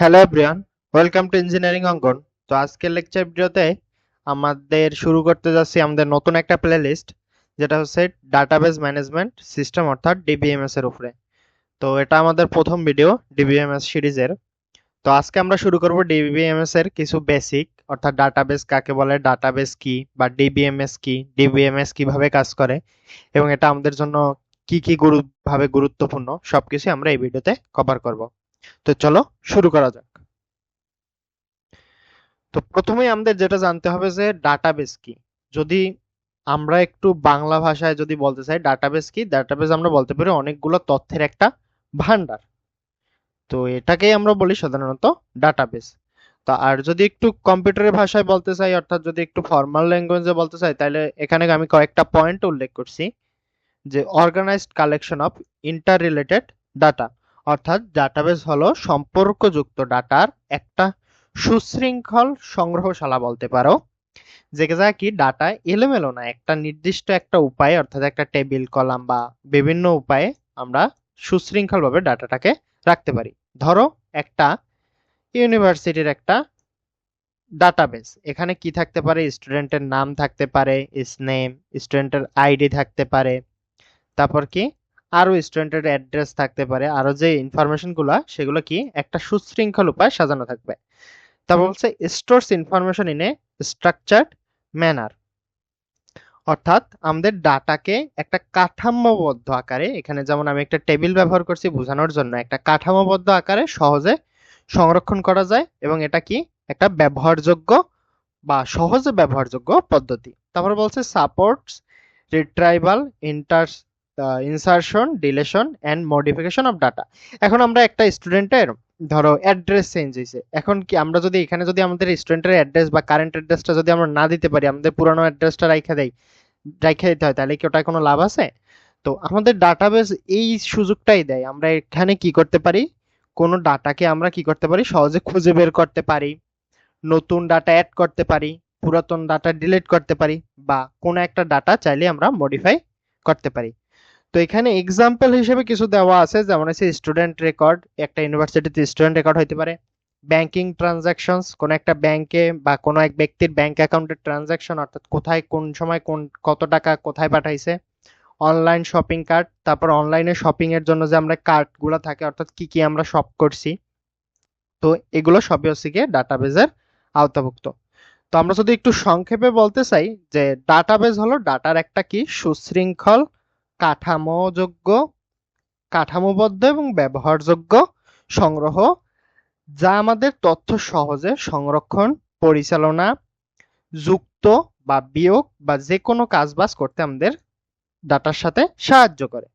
Hello everyone welcome to engineering অঙ্কন তো আজকের লেকচার ভিডিওতে আমাদের শুরু করতে যাচ্ছি আমাদের নতুন একটা প্লেলিস্ট যেটা হচ্ছে ডাটাবেস ম্যানেজমেন্ট সিস্টেম অর্থাৎ ডিবিএমএস এর উপরে। তো এটা আমাদের প্রথম ভিডিও ডিবিএমএস সিরিজের তো আজকে আমরা শুরু করব ডিবিএমএস এর কিছু বেসিক অর্থাৎ ডাটাবেস কাকে বলে ডাটাবেস কি বা ডিবিএমএস কি ডিবিএমএস কীভাবে কাজ করে, এবং এটা আমাদের জন্য কি কি গুরু ভাবে গুরুত্বপূর্ণ সবকিছু আমরা এই ভিডিওতে কভার করব। তো চলো শুরু করা যাক। তো প্রথমেই আমাদের যেটা জানতে হবে যে ডাটাবেস কি। যদি আমরা একটু বাংলা ভাষায় যদি বলতে চাই ডাটাবেস কি? ডাটাবেস আমরা বলতে পারি অনেকগুলো তথ্যের একটা ভান্ডার তো এটাকেই আমরা বলি সাধারণত ডাটাবেস তো আর যদি একটু কম্পিউটারের ভাষায় বলতে চাই, অর্থাৎ যদি একটু ফর্মাল ল্যাঙ্গুয়েজে বলতে চাই, তাহলে এখানে আমি কয়েকটা পয়েন্ট উল্লেখ করছি। যে organized collection of inter related data অর্থাৎ ডাটাবেস হলো সম্পর্কযুক্ত ডাটার একটা সুশৃঙ্খল সংগ্রহশালা বলতে পারো। যেটা কি ডাটা এলোমেলো না, একটা নির্দিষ্ট একটা উপায়ে, অর্থাৎ একটা টেবিল কলাম বা বিভিন্ন উপায়ে আমরা সুশৃঙ্খলভাবে ডাটাটাকে রাখতে পারি। ধরো একটা ইউনিভার্সিটির একটা ডাটাবেস এখানে কি থাকতে পারে? স্টুডেন্টের নাম থাকতে পারে ইস নেম স্টুডেন্টের আইডি থাকতে পারে। তারপর কি? আরও স্টুডেন্টের অ্যাড্রেস থাকতে পারে আরও যে ইনফরমেশনগুলা সেগুলো কি একটা সুশৃঙ্খল উপায় সাজানো থাকবে। তারপর বলছে stores information in a structured manner অর্থাৎ আমাদের ডাটাকে একটা কাঠামোবদ্ধ আকারে এখানে যেমন আমি একটা টেবিল ব্যবহার করছি বোঝানোর জন্য একটা কাঠামোবদ্ধ আকারে সহজে সংরক্ষণ করা যায় এবং এটা কি? একটা ব্যবহারযোগ্য বা সহজে ব্যবহারযোগ্য পদ্ধতি। তারপর বলছে supports retrieval inter insertion deletion and modification of data এখন আমরা একটা স্টুডেন্টের ধরো অ্যাড্রেস চেঞ্জ হয়েছে। এখন কি আমরা যদি এখানে যদি আমাদের স্টুডেন্টের অ্যাড্রেস বা কারেন্ট অ্যাড্রেসটা যদি আমরা না দিতে পারি, আমাদের পুরানো অ্যাড্রেসটা রাইখা দেয় রাইখা দিতে হয়, তাহলে কি ওটায় কোনো লাভ আছে? তো আমাদের ডাটাবেস এই সুযোগটাই দেয়। আমরা এখানে কি করতে পারি? কোনো ডাটাকে আমরা কি করতে পারি? সহজে খুঁজে বের করতে পারি। নতুন ডাটা অ্যাড করতে পারি, পুরাতন ডাটা ডিলিট করতে পারি, বা কোনো একটা ডাটা চাইলে আমরা মডিফাই করতে পারি। তো এখানে এক্সাম্পল হিসেবে কিছু দেওয়া আছে, যেমন হচ্ছে স্টুডেন্ট রেকর্ড একটা ইউনিভার্সিটিতে স্টুডেন্ট রেকর্ড হইতে পারে। ব্যাংকিং ট্রানজাকশনস কোন একটা ব্যাংকে বা কোনো এক ব্যক্তির ব্যাংক অ্যাকাউন্টের ট্রানজাকশন অর্থাৎ কোথায়, কোন সময়, কোন, কত টাকা কোথায় পাঠাইছে। অনলাইন শপিং কার্ট তারপর অনলাইনে শপিং এর জন্য যে আমরা কার্টগুলো থাকে, অর্থাৎ কি কি আমরা শপ করছি। তো এগুলো সবই হচ্ছে গিয়ে ডাটাবেজের আওতাভুক্ত। তো আমরা যদি একটু সংক্ষেপে বলতে চাই যে ডাটাবেজ হলো ডাটার একটা কি? সুশৃঙ্খল কাঠামোযোগ্য, কাঠামোবদ্ধ এবং ব্যবহারযোগ্য সংগ্রহ, যা আমাদের তথ্য সহজে সংরক্ষণ, পরিচালনা, যুক্ত বা বিয়োগ বা যে কোনো কাজবাজ করতে আমাদের ডাটার সাথে সাহায্য করে।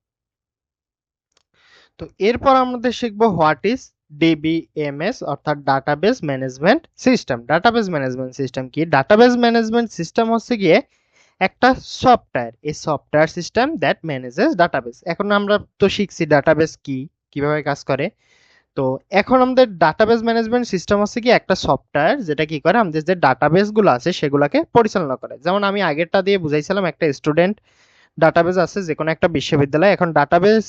তো এরপর আমাদের শিখব হোয়াট ইজ ডিবিএমএস অর্থাৎ database management system. Database management system কি? ডাটাবেস ম্যানেজমেন্ট সিস্টেম হচ্ছে গিয়ে একটা সফটওয়্যার এই software system that manages database এখন আমরা তো শিখছি ডাটাবেস কি, কীভাবে কাজ করে। তো এখন আমাদের ডাটাবেস ম্যানেজমেন্ট সিস্টেম হচ্ছে কি একটা সফটওয়্যার যেটা কি করে, আমাদের যে ডাটাবেসগুলো আছে সেগুলোকে পরিচালনা করে। যেমন আমি আগেরটা দিয়ে বুঝাইছিলাম, একটা স্টুডেন্ট ডাটাবেস আছে যে কোনো একটা বিশ্ববিদ্যালয়। এখন ডাটাবেস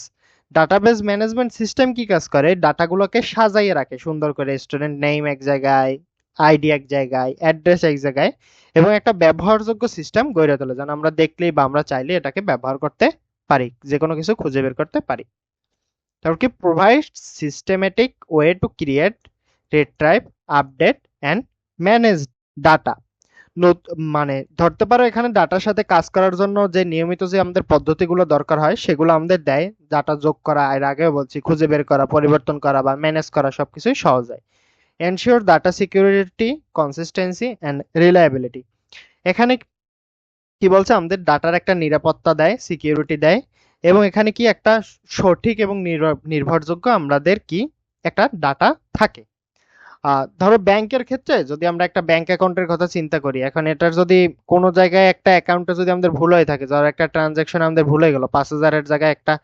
ডাটাবেস ম্যানেজমেন্ট সিস্টেম কি কাজ করে? ডাটাগুলোকে সাজাইয়ে রাখে। সুন্দর করে স্টুডেন্ট নেম এক জায়গায় আইডি এক জায়গায়, অ্যাড্রেস এক জায়গায় এবং একটা ব্যবহারযোগ্য সিস্টেম গড়ে তোলে। যেন আমরা দেখলেই বা আমরা চাইলে এটাকে ব্যবহার করতে পারি যে কোনো কিছু খুঁজে বের করতে পারি। তারপর কি? Provide systematic way to create retrieve update and manage data মানে ধরতে পারো এখানে ডাটার সাথে কাজ করার জন্য যে নিয়মিত যে আমাদের পদ্ধতিগুলো দরকার হয়, সেগুলো আমাদের দেয়। ডাটা যোগ করা, এর আগেও বলছি, খুঁজে বের করা, পরিবর্তন করা বা ম্যানেজ করা সবকিছুই সহজ হয়। Ensure data security consistency and reliability এখানে কি বলছে? আমাদের ডাটার একটা নিরাপত্তা দেয় সিকিউরিটি দেয়, এবং এখানে কি একটা সঠিক এবং নির্ভরযোগ্য আমাদের কি একটা ডাটা থাকে। ধরো ব্যাংকের ক্ষেত্রে যদি আমরা একটা ব্যাংক অ্যাকাউন্টের কথা চিন্তা করি, এখন এটার যদি কোনো জায়গায় একটা অ্যাকাউন্টে যদি আমাদের ভুল হয়ে থাকে, ধরো একটা ট্রানজাকশন আমাদের ভুল হয়ে গেল, পাঁচ হাজারের জায়গায় একটা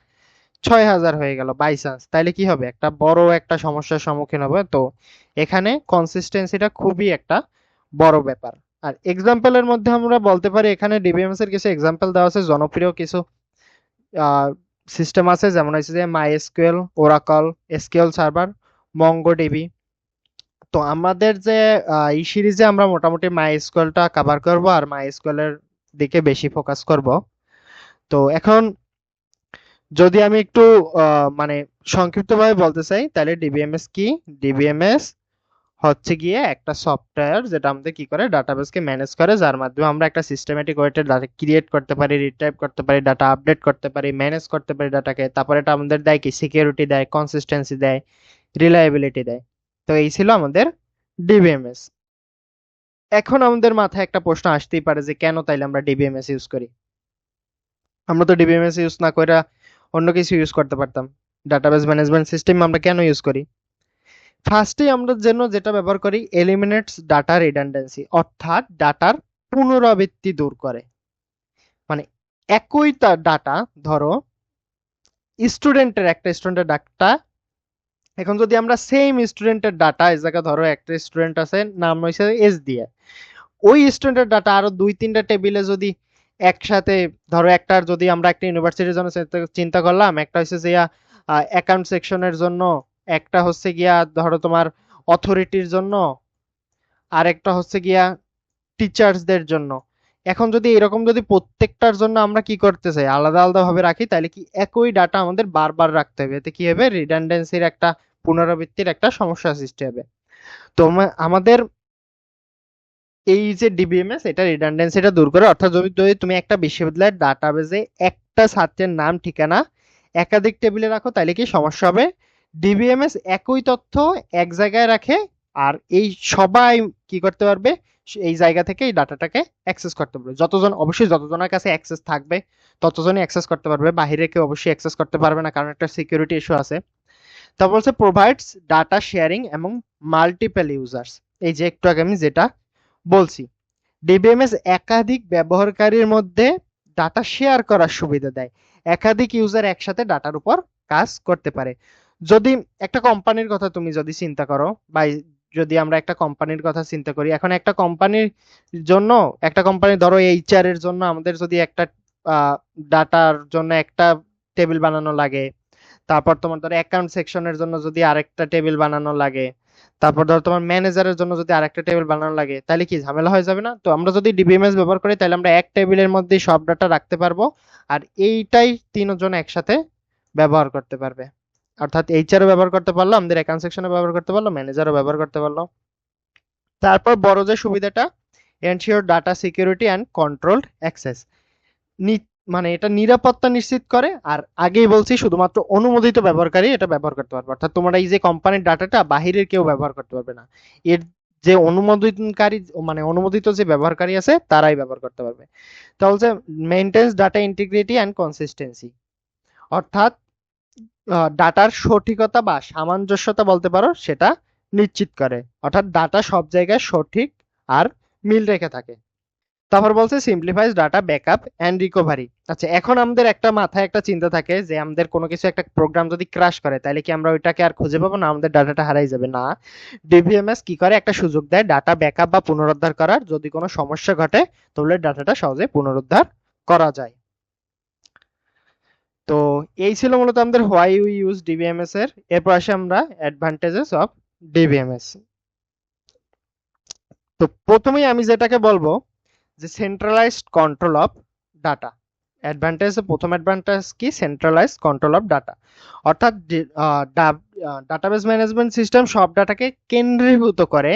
ছয় হাজার হয়ে গেল বাই চান্স তাইলে কি হবে? একটা বড় একটা সমস্যার সম্মুখীন হবে। তো এখানে কনসিস্টেন্সিটা খুবই একটা বড় ব্যাপার। আর এক্সাম্পলের মধ্যে আমরা বলতে পারি, এখানে ডিবিএমএস এর কিছু এক্সাম্পল দেওয়া আছে। জনপ্রিয় কিছু সিস্টেম আছে। যেমন হচ্ছে যে MySQL Oracle SQL server MongoDB তো আমাদের যে এই সিরিজে আমরা মোটামুটি মাই স্কুয়েলটা কভার করব আর মাই এসকিউএল এর দিকে বেশি ফোকাস করব। তো এখন যদি আমি একটু মানে সংক্ষিপ্তভাবে বলতে চাই, তাহলে ডিবিএমএস কি? ডিবিএমএস হচ্ছে গিয়ে একটা সফটওয়্যার যেটা আমাদের কি করে? ডাটাবেসকে ম্যানেজ করে, যার মাধ্যমে আমরা একটা সিস্টেমেটিক ওয়েতে ডাটা ক্রিয়েট করতে পারি রিটাইপ করতে পারি ডাটা আপডেট করতে পারি ম্যানেজ করতে পারি ডাটাকে তারপরে এটা আমাদের দেয় কি? সিকিউরিটি দেয় কনসিস্টেন্সি দেয় রিলায়েবিলিটি দেয়। তো এই ছিল আমাদের ডিবিএমএস এখন আমাদের মাথায় একটা প্রশ্ন আসতেই পারে যে কেন তাইলে আমরা ডিবিএমএস ইউজ করি? আমরা তো ডিবিএমএস ইউজ না করে অন্য কিছু ইউজ করতে পারতাম। ডাটাবেস ম্যানেজমেন্ট সিস্টেম আমরা কেন ইউজ করি? ফার্স্টেই আমরা যেন যেটা ব্যবহার করি এলিমিনেটস ডাটা রিডান্ডেন্সি অর্থাৎ ডাটার পুনরাবৃত্তি দূর করে। মানে একই তার ডাটা ধরো স্টুডেন্টের একটা স্টুডেন্টের ডাটা এখন যদি আমরা সেম স্টুডেন্টের ডাটা এই জায়গায় ধরো একটা স্টুডেন্ট আছে, নাম হয়েছে এস দিয়ে ওই স্টুডেন্টের ডাটা আরও দুই তিনটা টেবিলে যদি একসাথে, ধরো একটার যদি আমরা একটা ইউনিভার্সিটির জন্য চিন্তা- করলাম, একটা হচ্ছে যে অ্যাকাউন্ট সেকশনের জন্য, একটা হচ্ছে গিয়া ধরো তোমার অথরিটির জন্য আর একটা হচ্ছে গিয়া টিচার্সদের জন্য। এখন যদি এরকম যদি প্রত্যেকটার জন্য আমরা কি করতে চাই, আলাদা আলাদা ভাবে রাখি, তাহলে কি একই ডাটা আমাদের বারবার রাখতে হবে? এতে কি হবে? রিডান্ডেন্সির একটা, পুনরাবৃত্তির একটা সমস্যা সৃষ্টি হবে। তো আমাদের এই যে ডিবিএমএস এটা রিডান্ডেন্সিটা দূর করে, অর্থাৎ যদি তুমি একটা বিশ্ববিদ্যালয়ের ডাটাবেজে একটা ছাত্রের নাম, ঠিকানা একাধিক টেবিলে রাখো তাহলে কি সমস্যা হবে? ডিবিএমএস একই তথ্য এক জায়গায় রাখে, আর এই সবাই কি করতে পারবে? এই জায়গা থেকে এই ডাটাটাকে অ্যাক্সেস করতে পারবে। যতজন অবশ্যই যতজনের কাছে অ্যাক্সেস থাকবে, ততজনই অ্যাক্সেস করতে পারবে। বাইরে কেউ অবশ্যই অ্যাক্সেস করতে পারবে না, কারণ একটা সিকিউরিটি ইস্যু আছে। তারপর হচ্ছে প্রোভাইডস ডাটা শেয়ারিং এবং মাল্টিপল ইউজার্স এই যে একটু আগে আমি যেটা বলছি ডিবিএমএস একাধিক ব্যবহারকারীর মধ্যে ডাটা শেয়ার করার সুবিধা দেয়। একাধিক ইউজার একসাথে ডাটার উপর কাজ করতে পারে। যদি একটা কোম্পানির কথা তুমি যদি চিন্তা করো, বা যদি আমরা একটা কোম্পানির কথা চিন্তা করি, এখন একটা কোম্পানির জন্য, একটা কোম্পানি ধরো এইচআর এর জন্য আমাদের যদি একটা ডাটার জন্য একটা টেবিল বানানো লাগে, তারপর তোমার ধরো অ্যাকাউন্ট সেকশনের জন্য যদি আরেকটা টেবিল বানানো লাগে তারপর ধরো তোমার ম্যানেজারের জন্য যদি আরেকটা টেবিল বানানো লাগে, তাহলে কি ঝামেলা হয়ে যাবে না? তো আমরা যদি ডিবিএমএস ব্যবহার করি, তাহলে আমরা এক টেবিলের মধ্যে সব ডাটা রাখতে পারব আর এইটাই তিনজন একসাথে ব্যবহার করতে পারবে। অর্থাৎ এইচআরও ব্যবহার করতে পারল, আমাদের অ্যাকাউন্ট সেকশনে ব্যবহার করতে পারল ম্যানেজারও ব্যবহার করতে পারল। তারপর বড় যে সুবিধাটা ensure data security and controlled access মানে এটা নিরাপত্তা নিশ্চিত করে, আর আগেই বলছি শুধুমাত্র অনুমোদিত ব্যবহারকারী এটা ব্যবহার করতে পারবে। অর্থাৎ তোমরা এই যে কোম্পানির ডাটাটা বাহিরের কেউ ব্যবহার করতে পারবে না। এর যে অনুমোদনকারী মানে অনুমোদিত যে ব্যবহারকারী আছে, তারাই ব্যবহার করতে পারবে। তাহলে maintains data integrity and consistency অর্থাৎ ডাটার সঠিকতা বা সামঞ্জস্যতা বলতে পারো, সেটা নিশ্চিত করে। অর্থাৎ ডাটা সব জায়গায় সঠিক আর মিল রেখে থাকে। তারপর বলছে simplifies data backup and recovery আচ্ছা এখন আমাদের একটা মাথায় একটা চিন্তা থাকে যে আমাদের কোনো কিছু একটা প্রোগ্রাম যদি ক্রাশ করে, তাহলে কি আমরা ওইটাকে আর খুঁজে পাবো না? আমাদের ডাটাটা হারাই যাবে। না ডিভিএমএস কি করে? একটা সুযোগ দেয় ডাটা ব্যাকআপ বা পুনরুদ্ধার করার। যদি কোনো সমস্যা ঘটে, তাহলে ডাটাটা সহজে পুনরুদ্ধার করা যায়। তো এই ছিল মূলত আমাদের হোয়াই উই ইউজ ডিবিএমএস এর। এরপর আসে আমরা অ্যাডভান্টেজেস অফ ডিভিএমএস তো প্রথমেই আমি যেটাকে বলব যে centralized control of data advantage প্রথম অ্যাডভান্টেজ কি? সেন্ট্রালাইজড কন্ট্রোল অফ ডাটা অর্থাৎ ডাটাবেস ম্যানেজমেন্ট সিস্টেম সব ডাটাকে কেন্দ্রীভূত করে,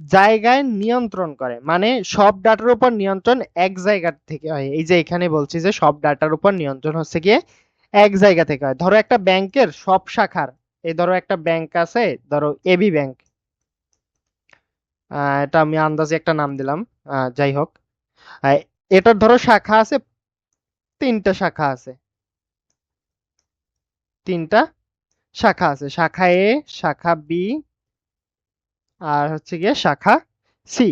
জায়গায় নিয়ন্ত্রণ করে। মানে সব ডাটার উপর নিয়ন্ত্রণ এক জায়গা থেকে হয়। এই যে এখানে বলছি যে সব ডাটার উপর নিয়ন্ত্রণ হচ্ছে গিয়ে এক জায়গা থেকে হয়। ধরো একটা ব্যাংকের সব শাখার, এই ধরো একটা ব্যাংক আছে, ধরো এবি ব্যাংক এটা আমি আন্দাজে একটা নাম দিলাম। যাই হোক। এটার ধরো শাখা আছে, তিনটা শাখা আছে। তিনটা শাখা আছে, শাখা এ, শাখা বি, আর হচ্ছে গিয়ে শাখা সি।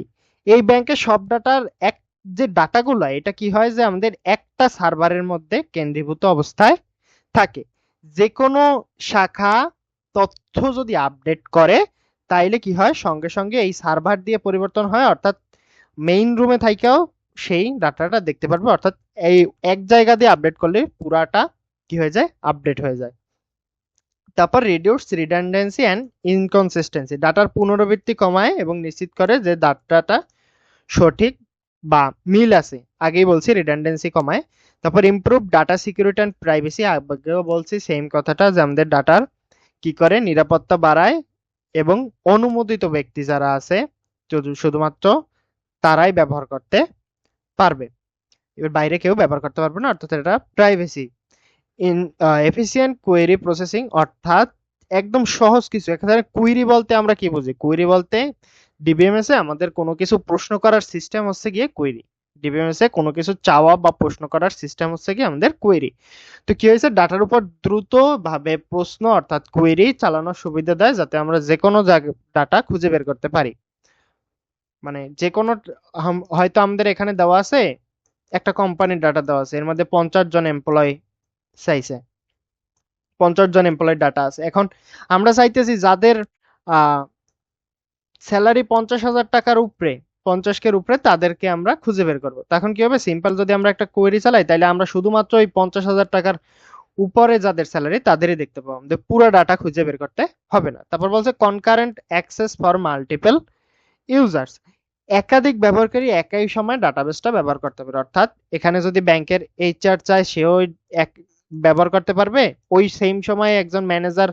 এই ব্যাংকের সব ডাটার এক যে ডাটাগুলো, এটা কি হয় যে আমাদের একটা সার্ভারের মধ্যে কেন্দ্রীভূত অবস্থায় থাকে। যে কোনো শাখা তথ্য যদি আপডেট করে তাইলে কি হয়? সঙ্গে সঙ্গে এই সার্ভার দিয়ে পরিবর্তন হয়, অর্থাৎ মেইন রুমে থাইকাও সেই ডাটাটা দেখতে পারবে। অর্থাৎ এই এক জায়গা দিয়ে আপডেট করলে পুরাটা কি হয়ে যায়? আপডেট হয়ে যায়। তারপর রিডিউস রিডান্ডেন্সি অ্যান্ড ইনকনসিস্টেন্সি ডাটার পুনরাবৃত্তি কমায় এবং নিশ্চিত করে যে ডাটাটা সঠিক বা মিল আছে। আগেই বলছি রিডান্ডেন্সি কমায়। তারপর improve data security and privacy আগেও বলছি সেম কথাটা যে আমাদের ডাটার কি করে? নিরাপত্তা বাড়ায় এবং অনুমোদিত ব্যক্তি যারা আছে শুধুমাত্র তারাই ব্যবহার করতে পারবে। এবার বাইরে কেউ ব্যবহার করতে পারবে না, অর্থাৎ এটা privacy in efficient query processing অর্থাৎ একদম সহজ কিছু। এখানে কুইরি বলতে আমরা কি বুঝি? কুইরি বলতে ডিবিএমএস এ আমাদের কোনো কিছু প্রশ্ন করার সিস্টেম হচ্ছে গিয়ে কুইরি ডিবিএমএস এ কোনো কিছু চাওয়া বা প্রশ্ন করার সিস্টেম হচ্ছে কি আমাদের কোয়েরি তো কি হয়েছে? ডাটার উপর দ্রুত ভাবে প্রশ্ন অর্থাৎ কোয়েরি চালানোর সুবিধা দেয় যাতে আমরা যে কোনো ডাটা খুঁজে বের করতে পারি। মানে যে কোনো হয়তো আমাদের এখানে দেওয়া আছে, একটা কোম্পানির ডাটা দেওয়া আছে, এর মধ্যে পঞ্চাশ জন এমপ্লয় চাইছে। পঞ্চাশ জন এমপ্লয় ডাটা আছে। এখন আমরা চাইতেছি যাদের স্যালারি পঞ্চাশ হাজার টাকার উপরে পঞ্চাশকের উপরে তাদেরকে আমরা খুঁজে বের করব। তখন কি হবে? সিম্পল যদি আমরা একটা কোয়েরি চালাই তাহলে আমরা শুধুমাত্র ওই পঞ্চাশ হাজার টাকার উপরে যাদের স্যালারি তাদেরই দেখতে পাবো। আমাদের পুরো ডাটা খুঁজে বের করতে হবে না। তারপর বলছে concurrent access for multiple users একাধিক ব্যবহারকারী একই সময় ডাটাবেসটা ব্যবহার করতে পারে অর্থাৎ এখানে যদি ব্যাংকের এইচআর চায়, সেও এক ব্যবহার করতে পারবে। ওই সেম সময়ে একজন ম্যানেজার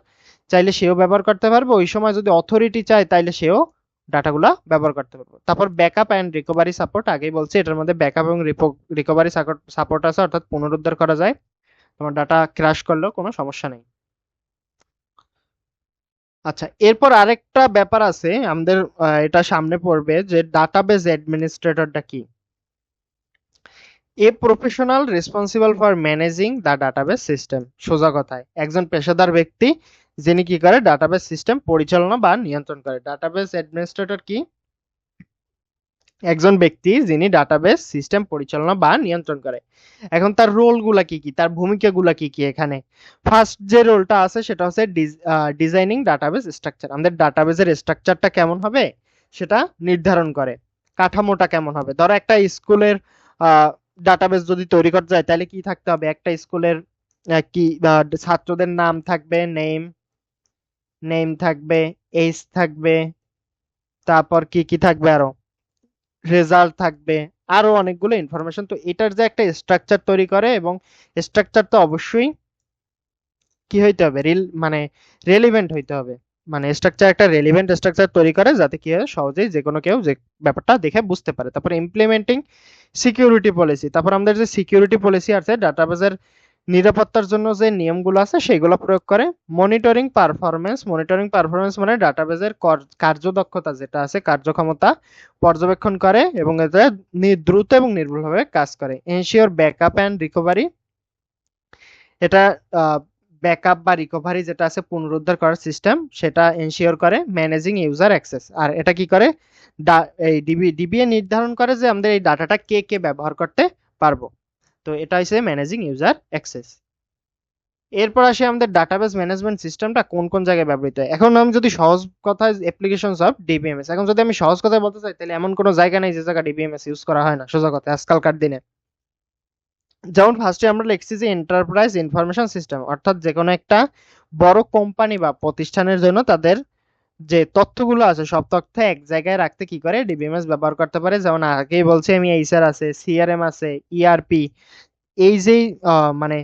চাইলে সেও ব্যবহার করতে পারবে। ওই সময় যদি অথরিটি চায়, তাইলে সেও ডাটাগুলা ব্যবহার করতে পারবে। তারপর ব্যাকআপ অ্যান্ড রিকভারি সাপোর্ট আগেই বলছি, এটার মধ্যে ব্যাকআপ এবং রিকভারি সাপোর্ট আছে, অর্থাৎ পুনরুদ্ধার করা যায়। তোমার ডাটা ক্র্যাশ করলেও কোনো সমস্যা নেই। আচ্ছা এরপর আরেকটা ব্যাপার আছে, আমাদের এটা সামনে পড়বে যে ডাটাবেস অ্যাডমিনিস্ট্রেটরটা কি? A professional responsible for managing the database system সোজা কথায়। একজন পেশাদার ব্যক্তি যিনি কি করে ডাটাবেস সিস্টেম পরিচালনা বা নিয়ন্ত্রণ করে ডাটাবেস অ্যাডমিনিস্ট্রেটর কি? একজন ব্যক্তি যিনি ডাটাবেস সিস্টেম পরিচালনা বা নিয়ন্ত্রণ করে এখন তার রোলগুলা কি কি? তার ভূমিকাগুলা কি কি এখানে? ফার্স্ট যে রোলটা আছে, সেটা হচ্ছে ডিজাইনিং ডাটাবেস স্ট্রাকচার আমাদের ডাটাবেসের স্ট্রাকচারটা কেমন হবে? সেটা নির্ধারণ করে। কাঠামোটা কেমন হবে? ধরো একটা স্কুলের ডাটাবেস যদি তৈরি করতে যায়, তাহলে কি থাকতে হবে? একটা স্কুলের কি ছাত্রদের নাম থাকবে নেম নেম থাকবে এজ থাকবে, তারপর কি কি থাকবে আরও? রেজাল্ট থাকবে, আরও অনেকগুলো ইনফরমেশন তো এটার যে একটা স্ট্রাকচার তৈরি করে এবং স্ট্রাকচার তো অবশ্যই কি হইতে হবে? রিল মানে রেলিভেন্ট হইতে হবে। মানে স্ট্রাকচার একটা রেলিভেন্ট স্ট্রাকচার তৈরি করে যাতে কি হয় সহজেই যে কোনো কেউ যে ব্যাপারটা দেখে বুঝতে পারে। তারপর ইমপ্লিমেন্টিং সিকিউরিটি পলিসি তারপর আমাদের যে সিকিউরিটি পলিসি আছে ডাটাবেসের নিরাপত্তার জন্য যে নিয়মগুলো আছে সেগুলো প্রয়োগ করে মনিটরিং পারফরমেন্স মনিটরিং পারফরমেন্স মানে ডাটাবেজের কার্যদক্ষতা যেটা আছে, কার্যক্ষমতা পর্যবেক্ষণ করে এবং এতে দ্রুত এবং নির্ভুলভাবে কাজ করে। এনশিওর ব্যাকআপ অ্যান্ড রিকভারি এটা ব্যাকআপ বা রিকভারি যেটা আছে পুনরুদ্ধার করার সিস্টেম সেটা এনশিওর করে ম্যানেজিং ইউজার অ্যাক্সেস আর এটা কি করে? এই ডিবি ডিবিএ নির্ধারণ করে যে আমাদের এই ডাটাটা কে কে ব্যবহার করতে পারব। তো এটা হচ্ছে ম্যানেজিং ইউজার অ্যাক্সেস এরপর আসে আমাদের ডাটাবেস ম্যানেজমেন্ট সিস্টেমটা কোন কোন জায়গায় ব্যবহৃত হয়। এখন আমি যদি সহজ কথায় অ্যাপ্লিকেশনস অফ ডিবিএমএস এখন যদি আমি সহজ কথায় বলতে চাই, তাহলে এমন কোনো জায়গা নেই যে জায়গা ডিবিএমএস ইউজ করা হয় না, সোজা কথা, আজকালকার দিনে। যেমন ফার্স্টে আমরা লিখছি যে এন্টারপ্রাইজ ইনফরমেশন সিস্টেম অর্থাৎ যে কোনো একটা বড় কোম্পানি বা প্রতিষ্ঠানের জন্য তাদের যে তথ্যগুলো আছে, সব তথ্য এক জায়গায় রাখতে কি করে? ডিবিএমএস ব্যবহার করতে পারে। যেমন আগেই বলছি, আমি এইচআর আছে সিআরএম আছে ইআরপি এই যে মানে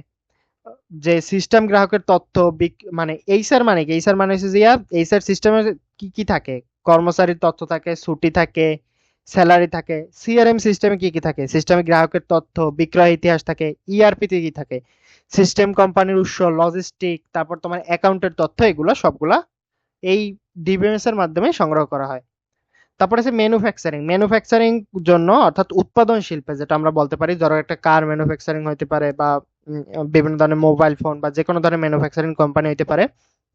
যে সিস্টেম গ্রাহকের তথ্য মানে এইচআর মানে কি? এইচআর মানে হচ্ছে যে এইচআর সিস্টেমে কি কি থাকে? কর্মচারীর তথ্য থাকে, ছুটি থাকে স্যালারি থাকে। সিআরএম সিস্টেমে কি কি থাকে? সিস্টেমে গ্রাহকের তথ্য, বিক্রয় ইতিহাস থাকে ইআরপি তে কি থাকে? সিস্টেম কোম্পানির উৎস লজিস্টিক তারপর তোমার অ্যাকাউন্টের তথ্য, এগুলো সবগুলা এই ডিবিএমএস এর মাধ্যমে সংগ্রহ করা হয়। তারপরে আছে ম্যানুফ্যাকচারিং ম্যানুফ্যাকচারিং জন্য অর্থাৎ উৎপাদন শিল্পে যেটা আমরা বলতে পারি, ধরো একটা কার ম্যানুফ্যাকচারিং হতে পারে বা বিভিন্ন ধরনের মোবাইল ফোন বা যে কোনো ধরনের ম্যানুফ্যাকচারিং কোম্পানি হতে পারে,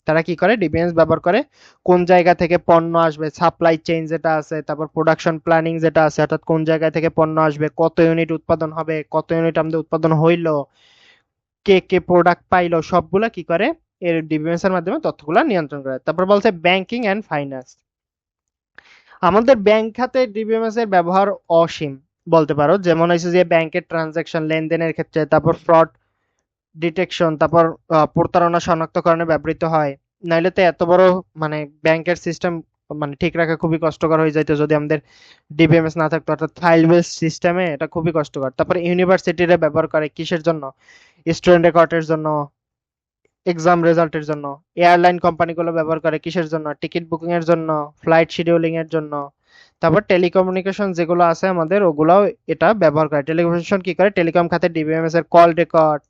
তারা কি করে? ডিবিএমএস ব্যবহার করে। কোন জায়গা থেকে পণ্য আসবে? সাপ্লাই চেইন যেটা আছে, তারপর প্রোডাকশন প্ল্যানিং যেটা আছে, অর্থাৎ কোন জায়গা থেকে পণ্য আসবে? কত ইউনিট উৎপাদন হবে? কত ইউনিট আমাদের উৎপাদন হইল? কে কে প্রোডাক্ট পাইলো? সবগুলা কি করে? এর ডিবিএমএস এর মাধ্যমে তথ্যগুলা নিয়ন্ত্রণ করে। তারপর বলছে ব্যাংকিং এন্ড ফাইন্যান্স আমাদের ব্যাংক খাতে ডিবিএমএস এর ব্যবহার অসীম, বলতে পারো। যেমন হচ্ছে যে ব্যাংকের ট্রানজাকশন লেনদেনের ক্ষেত্রে, তারপর ফ্রড ডিটেকশন তারপর প্রতারণা শনাক্তকরণে ব্যবহৃত হয়। নাইলে তো এত বড় মানে ব্যাংকের সিস্টেম মানে ঠিক রাখা খুবই কষ্টকর হয়ে যাইতো যদি আমাদের ডিবিএমএস না থাকতো। অর্থাৎ ফাইল বেস সিস্টেমে এটা খুবই কষ্টকর। তারপরে ইউনিভার্সিটিরা ব্যবহার করে কিসের জন্য? স্টুডেন্ট রেকর্ডের জন্য। এক্সাম রেজাল্টের জন্য এয়ারলাইন কোম্পানিগুলো ব্যবহার করে কিসের জন্য টিকিট বুকিং এর জন্য ফ্লাইট শিডিউলিং এর জন্য। তারপর টেলিকমিউনিকেশন যেগুলো আছে আমাদের, ওগুলাও এটা ব্যবহার করে। টেলিকমিউনিকেশন কি করে? টেলিকম খাতে ডিবিএমএস এর কল রেকর্ড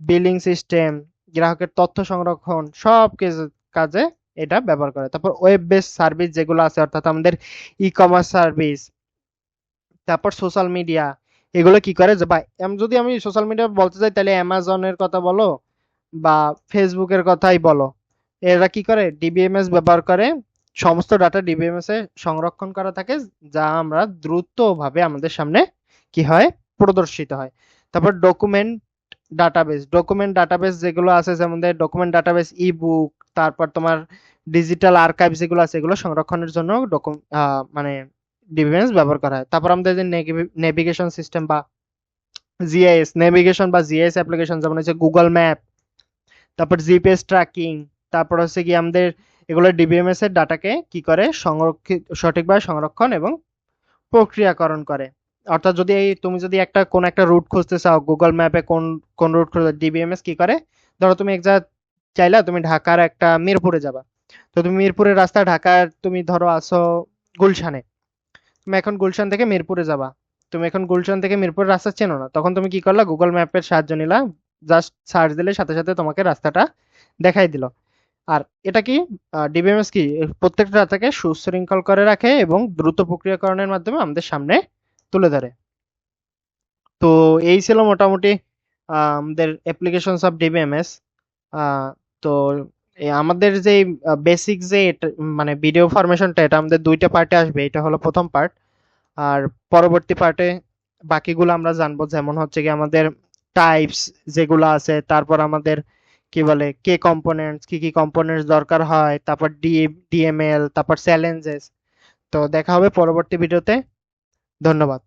বিলিং সিস্টেম গ্রাহকের তথ্য সংরক্ষণ, সব কাজে এটা ব্যবহার করে। তারপর ওয়েব বেস সার্ভিস যেগুলো আছে, অর্থাৎ আমাদের ই কমার্স সার্ভিস তারপর সোশ্যাল মিডিয়া এগুলো কি করে? যে এম- যদি আমি সোশ্যাল মিডিয়া বলতে চাই, তাহলে অ্যামাজনের কথা বলো বা ফেসবুকের কথাই বলো। এরা কি করে? ডিবিএমএস ব্যবহার করে। সমস্ত ডাটা ডিবিএমএস এ সংরক্ষণ করা থাকে, যা আমরা দ্রুতভাবে আমাদের সামনে কি হয়? প্রদর্শিত হয়। তারপর ডকুমেন্ট ডাটাবেস ডকুমেন্ট ডাটাবেস যেগুলো আছে, যেমন ডকুমেন্ট ডাটাবেস ই বুক তারপর তোমার ডিজিটাল আর্কাইভ যেগুলো আছে, এগুলো সংরক্ষণের জন্য মানে ডিবিএমএস ব্যবহার করা হয়। তারপর আমাদের যে নেভিগেশন সিস্টেম বা জিআইএস নেভিগেশন বা জিআইএস অ্যাপ্লিকেশন যেমন হচ্ছে গুগল ম্যাপ তারপর জিপিএস ট্র্যাকিং তারপর হচ্ছে কি আমাদের এগুলো ডিবিএমএস এর ডাটাকে কি করে? সংরক্ষিত, সঠিকভাবে সংরক্ষণ এবং প্রক্রিয়াকরণ করে। অর্থাৎ যদি এই, তুমি যদি একটা, কোন একটা রুট খুঁজতে চাও গুগল ম্যাপে কোন কোন রুট খুঁজতে ডিবিএমএস কি করে? ধরো তুমি এক জায়গা চাইলা তুমি ঢাকার একটা মিরপুরে যাবা। তো তুমি মিরপুরের রাস্তা ঢাকার, তুমি ধরো আসো গুলশানে। তুমি এখন গুলশান থেকে মিরপুরে যাবা। তুমি এখন গুলশান থেকে মিরপুরের রাস্তা চেনো না। তখন তুমি কি করলা? গুগল ম্যাপের সাহায্য নিলা। জাস্ট সার্চ দিলে সাথে সাথে তোমাকে রাস্তাটা দেখাই দিল। আর এটা কি ডিবিএমএস কি? প্রত্যেকটা রাস্তাকে সুশৃঙ্খল করে রাখে এবং দ্রুত প্রক্রিয়াকরণের মাধ্যমে আমাদের সামনে তুলে ধরে। তো এই ছিল মোটামুটি আমাদের অ্যাপ্লিকেশনস অফ ডিবিএমএস তো আমাদের যে বেসিক যে মানে ভিডিও ফরমেশনটা এটা আমাদের দুইটা পার্টে আসবে। এটা হলো প্রথম পার্ট আর পরবর্তী পার্টে বাকিগুলো আমরা জানব। যেমন হচ্ছে কি আমাদের টাইপস যেগুলো আছে, তারপর আমাদের কি বলে কে কম্পোনেন্টস কি কি কম্পোনেন্টস দরকার হয়, তারপর ডিএমএল তারপর চ্যালেঞ্জেস তো দেখা হবে পরবর্তী ভিডিওতে ধন্যবাদ।